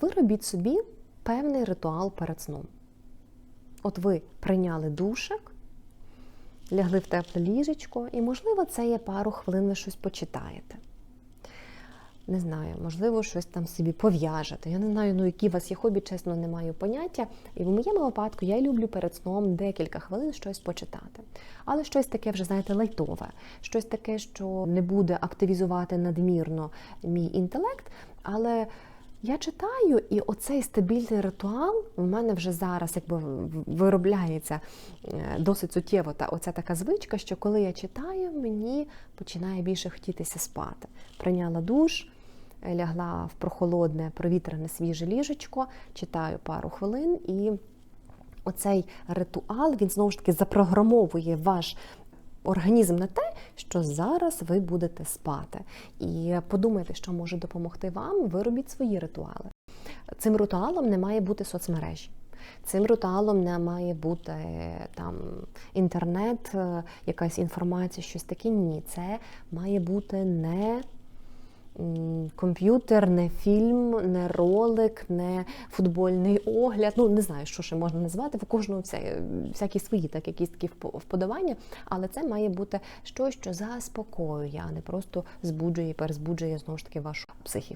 Ви робіть собі певний ритуал перед сном. От ви прийняли душик, лягли в тепле ліжечко, і, можливо, це є пару хвилин, ви щось почитаєте. Не знаю, можливо, щось там собі пов'яжете. Я не знаю, ну які у вас є хобі, чесно, не маю поняття. І в моєму випадку я люблю перед сном декілька хвилин щось почитати. Але щось таке вже, знаєте, лайтове, щось таке, що не буде активізувати надмірно мій інтелект. Але я читаю, і оцей стабільний ритуал в мене вже зараз якби виробляється е, досить суттєво. Та оця така звичка, що коли я читаю, мені починає більше хотітися спати. Прийняла душ, е, лягла в прохолодне, провітрене свіже ліжечко, читаю пару хвилин, і оцей ритуал він знову ж таки запрограмовує ваш. Організм на те, що зараз ви будете спати, і подумайте, що може допомогти вам. Виробіть свої ритуали. Цим ритуалом не має бути соцмережі. Цим ритуалом не має бути там інтернет, е, якась інформація, щось таке. Ні, це має бути не комп'ютер, не фільм, не ролик, не футбольний огляд. Ну не знаю, що ще можна назвати. В кожного вся, всякі свої так, якісь такі вподобання, але це має бути щось, що заспокоює, а не просто збуджує перезбуджує знову ж таки вашу психіку.